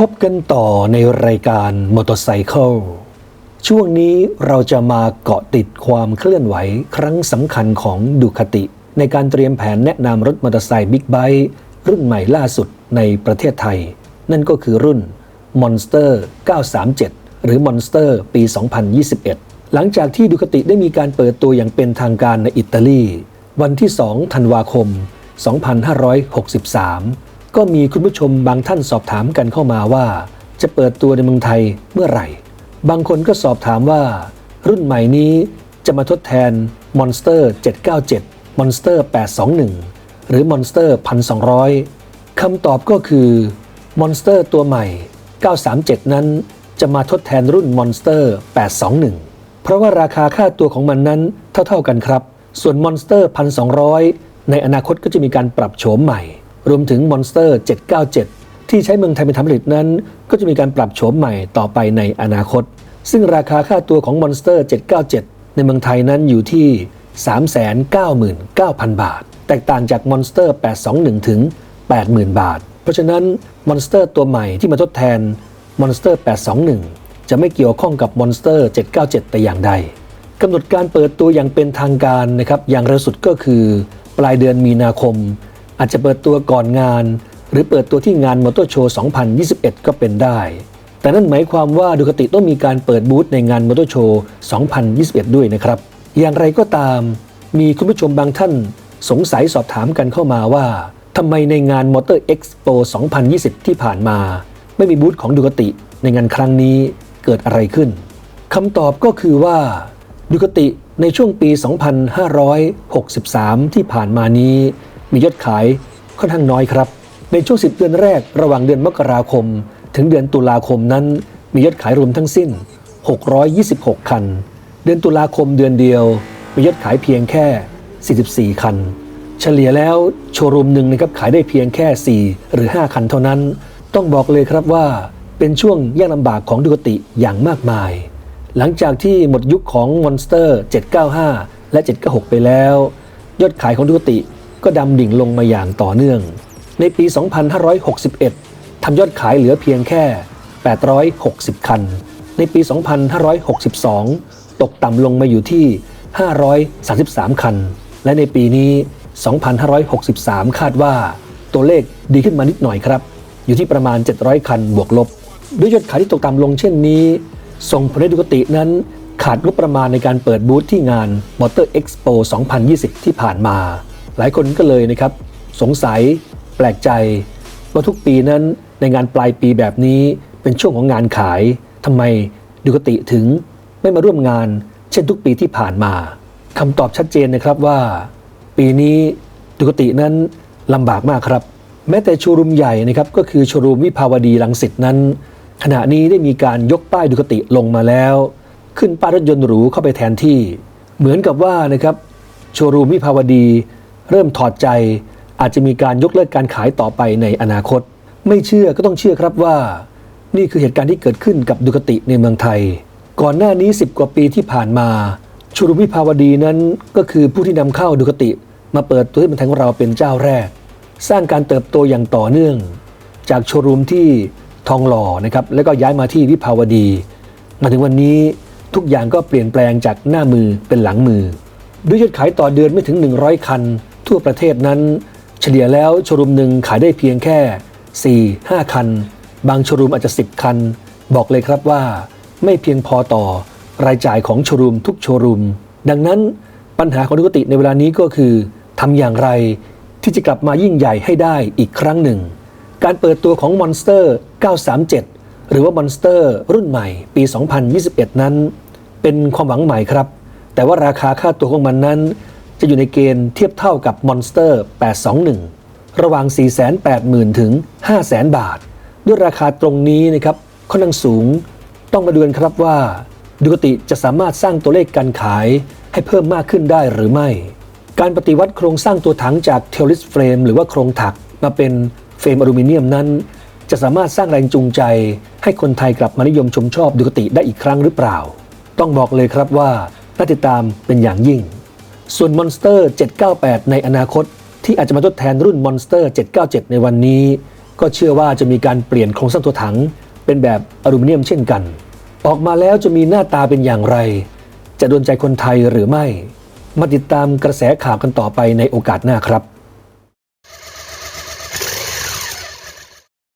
พบกันต่อในรายการมอเตอร์ไซค์ช่วงนี้เราจะมาเกาะติดความเคลื่อนไหวครั้งสำคัญของดูคติ ในการเตรียมแผนแนะนำรถมอเตอร์ไซค์บิ๊กไบค์รุ่นใหม่ล่าสุดในประเทศไทย นั่นก็คือรุ่น Monster 937 หรือ Monster ปี 2021 หลังจากที่ดูคติได้มีการเปิดตัวอย่างเป็นทางการในอิตาลี วันที่ 2 ธันวาคม 2563 ก็มีคุณผู้ชมบางท่านสอบถามกันเข้ามาว่า จะเปิดตัวในเมืองไทยเมื่อไหร่ บางคนก็สอบถามว่า รุ่นใหม่นี้จะมาทดแทน Monster 797 Monster 821 หรือ Monster 1200 คำตอบก็คือ Monster ตัวใหม่ 937 นั้นจะมาทดแทนรุ่น Monster 821 เพราะว่าราคาค่าตัวของมันนั้นเท่าๆกันครับ ส่วน Monster 1200 ในอนาคตก็จะมีการปรับโฉมใหม่ รวมถึง Monster 797 ที่ใช้เมืองไทยเป็นฐานผลิตนั้น ก็จะมีการปรับโฉมใหม่ต่อไปในอนาคต ซึ่งราคาค่าตัวของ Monster 797 ในเมืองไทยนั้นอยู่ที่ 399,000 บาท แตกต่างจาก Monster 821 ถึง 80,000 บาท เพราะฉะนั้น Monster ตัวใหม่ที่มาทดแทน Monster 821 จะไม่เกี่ยวข้องกับ Monster 797 แต่อย่างใดกำหนดการเปิดตัวอย่างเป็นทางการนะครับอย่างเร็วสุดก็คือ ปลายเดือนมีนาคม อาจจะเปิดตัวก่อนงาน หรือเปิดตัวที่งานมอเตอร์โชว์ 2021 ก็เป็นได้ แต่นั่นหมายความว่าดูคติต้องมีการเปิดบูธในงานมอเตอร์โชว์ 2021 ด้วยนะครับ อย่างไรก็ตาม มีคุณผู้ชมบางท่านสงสัยสอบถามกันเข้ามาว่าทำไมในงานมอเตอร์เอ็กซ์โป2020 ที่ผ่านมา ไม่มีบูธของดูคติในงานครั้งนี้เกิดอะไรขึ้นคำตอบก็คือว่าดูคติในช่วงปี 2563 ที่ผ่านมานี้ มียอดขายค่อนข้างน้อยครับ ในช่วง 10 เดือนแรกระหว่างเดือนมกราคม ถึงเดือนตุลาคมนั้นมียอดขายรวมทั้งสิ้น 626 คัน เดือนตุลาคมเดือนเดียว มียอดขายเพียงแค่ 44 คัน เฉลี่ยแล้วโชว์รูมหนึ่งนะครับขายได้เพียงแค่ 4 หรือ 5 คันเท่านั้น ต้องบอกเลยครับว่าเป็นช่วงยากลำบากของดูคติอย่างมากมาย หลังจากที่หมดยุคของ Monster 795 และ 796 ไปแล้ว ยอดขายของดูคติ ก็ดำดิ่งลงมาอย่างต่อเนื่อง ในปี 2561 ทำยอดขายเหลือเพียงแค่ 860 คัน ในปี 2562 ตกต่ำลงมาอยู่ที่ 533 คัน และในปีนี้ 2563 คาดว่า ตัวเลขดีขึ้นมานิดหน่อยครับ อยู่ที่ประมาณ 700 คันบวกลบ ด้วยยอดขายที่ตกต่ำลงเช่นนี้ ส่งผลให้ดูกตินั้นขาดงบประมาณในการเปิดบูธที่งาน Motor Expo 2020 ที่ผ่านมา หลายคนก็เลยนะครับสงสัยแปลกใจ ว่าทุกปีนั้นในงานปลายปีแบบนี้เป็นช่วงของงานขายทำไมดูกติถึงไม่มาร่วมงาน เช่นทุกปีที่ผ่านมาคำตอบชัดเจนนะครับว่า ปีนี้ดูกตินั้นลำบากมากครับ แม้แต่โชว์รูมใหญ่นะครับก็คือโชว์รูมวิภาวดีลังสิตนั้น ขณะนี้ได้มีการยกป้ายดูคติลงมาแล้ว ขึ้นป้ายรถยนต์หรูเข้าไปแทนที่ เหมือนกับว่านะครับโชว์รูมวิภาวดี เริ่มถอดใจ อาจจะมีการยกเลิกการขายต่อไปในอนาคต ไม่เชื่อก็ต้องเชื่อครับว่า นี่คือเหตุการณ์ที่เกิดขึ้นกับดูคติในเมืองไทย ก่อนหน้านี้ 10 กว่าปีที่ผ่านมาชว์รูมวิภาวดีนั้นก็คือผู้ที่นำเข้าดูคติ มาเปิดตัวให้เมืองไทยของเราเป็นเจ้าแรก สร้างการเติบโตอย่างต่อเนื่อง จากโชว์รูมที่ทองหล่อนะครับแล้วก็ย้ายมาที่วิภาวดี มาถึงวันนี้ทุกอย่างก็เปลี่ยนแปลงจากหน้ามือเป็นหลังมือ ด้วยยอดขายต่อเดือนไม่ถึง 100 คัน ทั่วประเทศนั้น เฉลี่ยแล้วโชว์รูมหนึ่งขายได้เพียงแค่ 4-5 คัน บางโชว์รูมอาจจะ 10 คัน บอกเลยครับว่า ไม่เพียงพอต่อรายจ่ายของโชว์รูมทุกโชว์รูม ดังนั้นปัญหาของนุกติในเวลานี้ก็คือทำอย่างไรที่จะกลับมายิ่งใหญ่ให้ได้อีกครั้งหนึ่ง การเปิดตัวของ Monster 937 หรือว่า Monster รุ่นใหม่ปี 2021 นั้น เป็นความหวังใหม่ครับ แต่ว่าราคาค่าตัวของมันนั้น จะอยู่ในเกณฑ์เทียบเท่ากับ Monster 821 ระหว่าง 480,000 ถึง 500,000 บาท ด้วยราคาตรงนี้นะครับค่อนข้างสูงต้องมาดูกันครับว่าดูกติจะสามารถสร้างตัวเลขการขายให้เพิ่มมากขึ้นได้หรือไม่ การปฏิวัติโครงสร้างตัวถังจากเทลลิสเฟรมหรือว่าโครงถักมาเป็นเฟรมอลูมิเนียมนั้น จะสามารถสร้างแรงจูงใจ ให้คนไทยกลับมานิยมชมชอบดูกติได้อีกครั้งหรือเปล่า ต้องบอกเลยครับว่าน่าติดตามเป็นอย่างยิ่ง ส่วน Monster 798 ในอนาคต ที่อาจจะมาทดแทนรุ่น Monster 797 ในวันนี้ ก็เชื่อว่าจะมีการเปลี่ยนโครงสร้างตัวถัง เป็นแบบอลูมิเนียมเช่นกัน ออกมาแล้วจะมีหน้าตาเป็นอย่างไร จะโดนใจคนไทยหรือไม่ มาติดตามกระแสข่าวกันต่อไปในโอกาสหน้าครับ